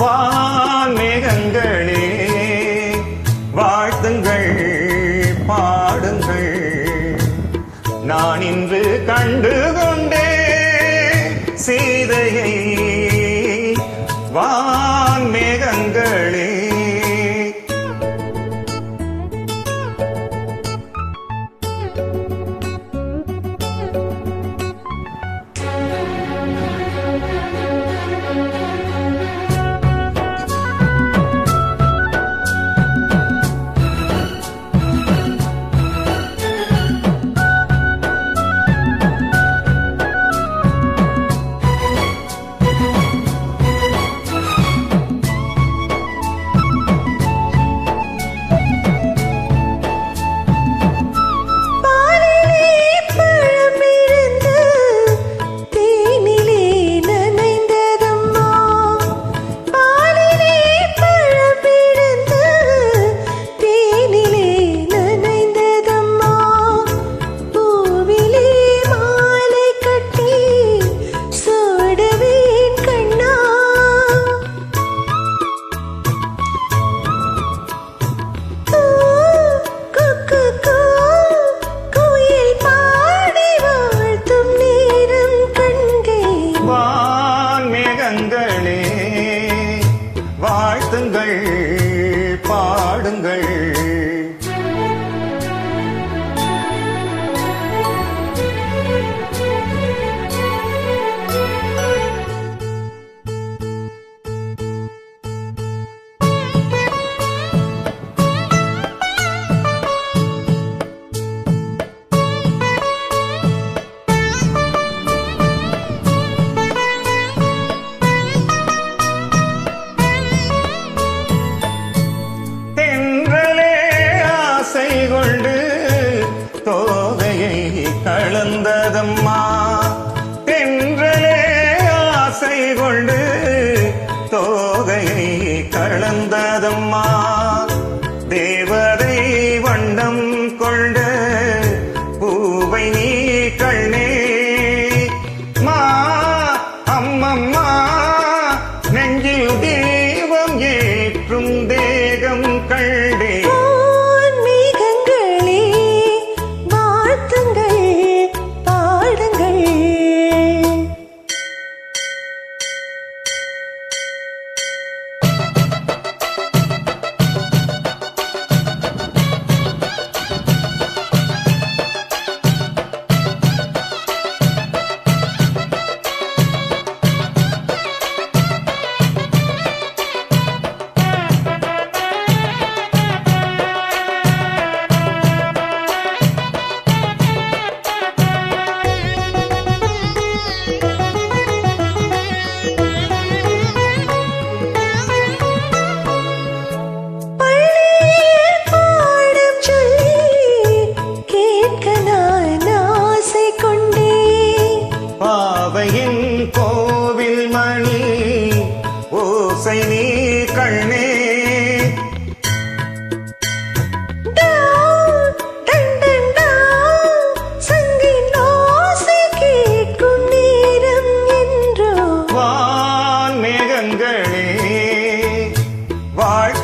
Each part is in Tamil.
வான்மேகங்களே வாழ்த்துங்கள் பாடுங்கள். நான் இன்று கண்டு கொண்டே சீதையை கருணையை கலந்ததம்மா. தென்றலே ஆசை கொண்டு தோகையை கலந்ததம்மா. தேவதை வண்டம் கொண்டு பூவை நீ கண்ணே. மா அம்மம்மா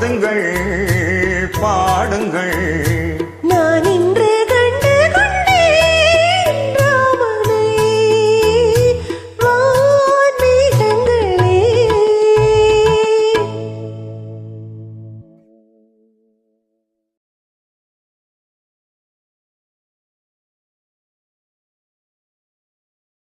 ஓதுங்கள் பாடுங்கள்.